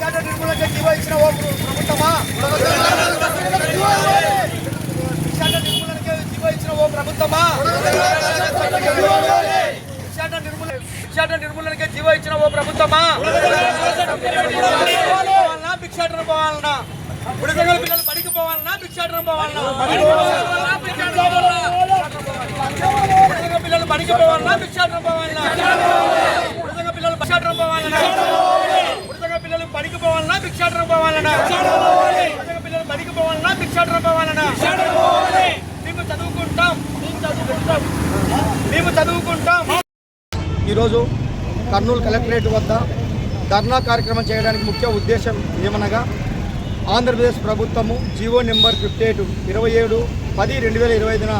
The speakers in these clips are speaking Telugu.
భిక్షాట నిర్మూలనకే జీవో ఇచ్చిన ఓ ప్రభుత్వమా భిక్షాట నిర్మూలనకే జీవో ఇచ్చిన ఓ ప్రభుత్వమా భిక్షాట నిర్మూలన భిక్షాట నిర్మూలనకే జీవో ఇచ్చిన ఓ ప్రభుత్వమా పోవాలనా భిక్షాటన పోవాలన్నా బుడగల పిల్లలు పడికి పోవాలన్నా. భిక్షాటన పోవాలనా బుడగల పిల్లలు పడికి పోవాలనా భిక్షాటన పోవాలనా బుడగల పిల్లలు భిక్షాటన పోవాలనా బుడగల పోవాలన్నా. పడికి పోవాలనా భిక్షాటన పోవాలనా పిల్లలు పడికి పోవాలన్నా భిక్షాటన పోవాలన్నా. మేము చదువుకుంటాం. మేము చదువుకుంటాం. మేము చదువుకుంటాం. ఈరోజు కర్నూలు కలెక్టరేట్ వద్ద ధర్నా కార్యక్రమం చేయడానికి ముఖ్య ఉద్దేశం ఏమనగా ఆంధ్రప్రదేశ్ ప్రభుత్వము జీవో నెంబర్ ఫిఫ్టీ ఎయిట్ ఇరవై ఏడు పది రెండు వేల ఇరవై ఐదున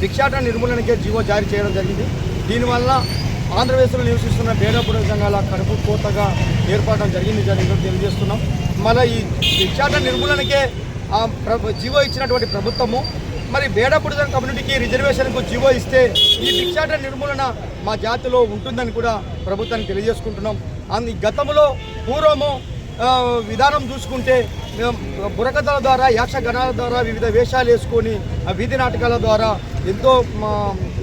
భిక్షాటన నిర్మూలనకే జీవో జారీ చేయడం జరిగింది. దీనివల్ల ఆంధ్రప్రదేశ్లో నివసిస్తున్న బేడపుడు సంఘాల కడుపు కోతగా ఏర్పడడం జరిగింది. జరిగింది తెలియజేస్తున్నాం. మళ్ళీ ఈ భిక్షాటన నిర్మూలనకే ప్రభు జీవో ఇచ్చినటువంటి ప్రభుత్వము మరి బేడపుడుదం కమ్యూనిటీకి రిజర్వేషన్కు జీవో ఇస్తే ఈ భిక్షాటన నిర్మూలన మా జాతిలో ఉంటుందని కూడా ప్రభుత్వానికి తెలియజేసుకుంటున్నాం. అందు గతంలో పూర్వము విధానం చూసుకుంటే బురకథల ద్వారా యాక్షగణాల ద్వారా వివిధ వేషాలు వేసుకొని ఆ వీధి నాటకాల ద్వారా ఎంతో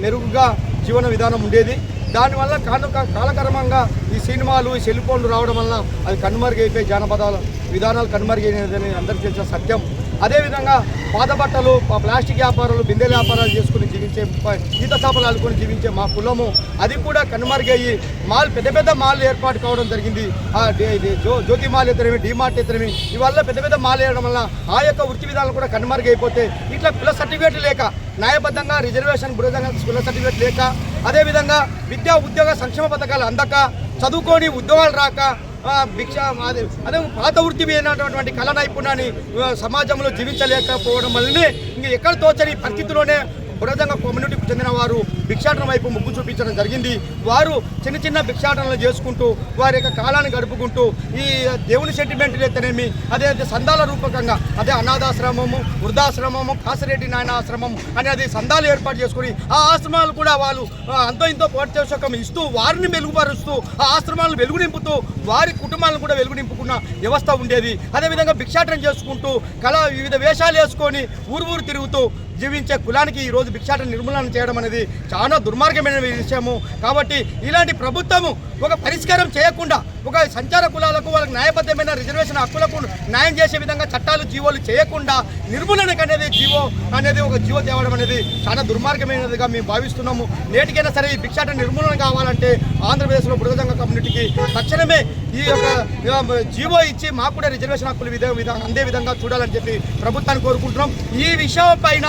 మెరుగుగా జీవన విధానం ఉండేది. దానివల్ల కాను కాలక్రమంగా ఈ సినిమాలు ఈ సెల్ ఫోన్లు రావడం వల్ల అది కనుమరుగైపోయి జానపదాల విధానాలు కనుమరుగైనదని అందరికీ తెలిసిన సత్యం. అదేవిధంగా పాత బట్టలు ప్లాస్టిక్ వ్యాపారాలు బిందెల వ్యాపారాలు చేసుకుని జీవించే ఈత చేపలు ఆడుకొని జీవించే మా కులము అది కూడా కనుమరుగయ్యి మాల్ పెద్ద పెద్ద మాల్ ఏర్పాటు కావడం జరిగింది. జో జ్యోతి మాల్ ఎత్తనేమి డిమార్ట్ ఎత్తనేమి ఇవల్ల పెద్ద పెద్ద మాల్ వేయడం వల్ల ఆ యొక్క వృత్తి విధానాలు కూడా కనుమరుగైపోతే ఇట్లా కుల సర్టిఫికేట్ లేక న్యాయబద్ధంగా రిజర్వేషన్ బృహంగా కుల సర్టిఫికేట్ లేక అదేవిధంగా విద్యా ఉద్యోగ సంక్షేమ పథకాలు అందక చదువుకొని ఉద్యోగాలు రాక భిక్ష అదే పాత వృత్తి అయినటువంటి కళ నైపుణ్యాన్ని సమాజంలో జీవించలేకపోవడం వల్లనే ఇంక ఎక్కడ తోచని పరిస్థితిలోనే బురదంగా కమ్యూనిటీకి చెందిన వారు భిక్షాటన వైపు ముగ్గు చూపించడం జరిగింది. వారు చిన్న చిన్న భిక్షాటనలు చేసుకుంటూ వారి యొక్క కాలాన్ని గడుపుకుంటూ ఈ దేవుని సెంటిమెంట్ అయితేనేమి అదే అదే సందాల రూపకంగా అదే అనాథాశ్రమము వృద్ధాశ్రమము కాసిరెడ్డి నాయన ఆశ్రమం అనేది సందాలు ఏర్పాటు చేసుకుని ఆ ఆశ్రమాలు కూడా వాళ్ళు అంతో ఇంతో పోషకం ఇస్తూ వారిని మెరుగుపరుస్తూ ఆ ఆశ్రమాలను వెలుగు నింపుతూ వారి కుటుంబాలను కూడా వెలుగు నింపుకున్న వ్యవస్థ ఉండేది. అదేవిధంగా భిక్షాటనం చేసుకుంటూ కళ వివిధ వేషాలు వేసుకొని ఊరు ఊరు తిరుగుతూ జీవించే కులానికి ఈ రోజు భిక్షాటన నిర్మూలన చేయడం అనేది చాలా దుర్మార్గమైన విషయము. కాబట్టి ఇలాంటి ప్రభుత్వము ఒక పరిష్కారం చేయకుండా ఒక సంచార కులాలకు వాళ్ళకి న్యాయబద్ధమైన రిజర్వేషన్ హక్కులకు న్యాయం చేసే విధంగా చట్టాలు జీవోలు చేయకుండా నిర్మూలనకు అనేది జీవో అనేది ఒక జీవో తేవడం అనేది చాలా దుర్మార్గమైనదిగా మేము భావిస్తున్నాము. నేటికైనా సరే ఈ భిక్షాటన నిర్మూలన కావాలంటే ఆంధ్రప్రదేశ్లో బృహదంగ కమ్యూనిటీకి తక్షణమే ఈ యొక్క జీవో ఇచ్చి మాకు కూడా రిజర్వేషన్ హక్కులు విధ అందే విధంగా చూడాలని చెప్పి ప్రభుత్వాన్ని కోరుకుంటున్నాం. ఈ విషయం పైన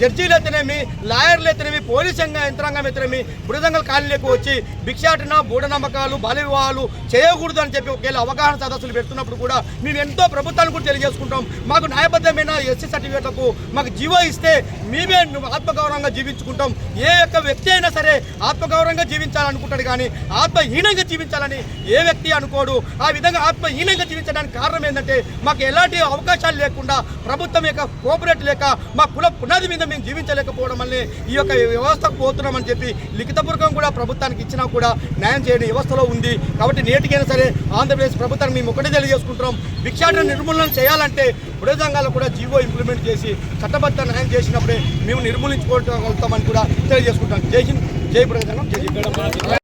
జడ్జీలు అయితేనేమి లాయర్లు అయితేనేమి పోలీస్ యంత్రాంగం అయితేనేమి బృహదంగల్ కాలనీలకు వచ్చి భిక్షాటన బూఢనమ్మకాలు బాల వివాహాలు చేయకూడదు అని చెప్పి ఒకవేళ అవగాహన సదస్సులు పెడుతున్నప్పుడు కూడా మేము ఎంతో ప్రభుత్వాన్ని కూడా తెలియజేసుకుంటాం. మాకు న్యాయబద్ధమైన ఎస్సీ సర్టిఫికేట్లకు మాకు జీవో ఇస్తే మేమే ఆత్మగౌరవంగా జీవించుకుంటాం. ఏ యొక్క వ్యక్తి అయినా సరే ఆత్మగౌరవంగా జీవించాలనుకుంటాడు కానీ ఆత్మహీనంగా జీవించాలని ఏ వ్యక్తి అనుకోడు. ఆ విధంగా ఆత్మహీనంగా జీవించడానికి కారణం ఏంటంటే మాకు ఎలాంటి అవకాశాలు లేకుండా ప్రభుత్వం యొక్క కోఆపరేట్ లేక మా కుల పునాది మీద మేము జీవించలేదు చేయలేకపోవడం వల్లే ఈ యొక్క వ్యవస్థకు పోతున్నామని చెప్పి లిఖితపూర్వకం కూడా ప్రభుత్వానికి ఇచ్చినా కూడా న్యాయం చేయని వ్యవస్థలో ఉంది. కాబట్టి నేటికైనా సరే ఆంధ్రప్రదేశ్ ప్రభుత్వాన్ని మేము ఒకటే తెలియజేసుకుంటున్నాం. భిక్షాటన నిర్మూలన చేయాలంటే బుడే సంఘాలు కూడా జీవో ఇంప్లిమెంట్ చేసి చట్టబద్ధ న్యాయం చేసినప్పుడే మేము నిర్మూలించుకోగలుగుతామని కూడా తెలియజేసుకుంటాం జై హింద్ జై ప్రజాంగం జై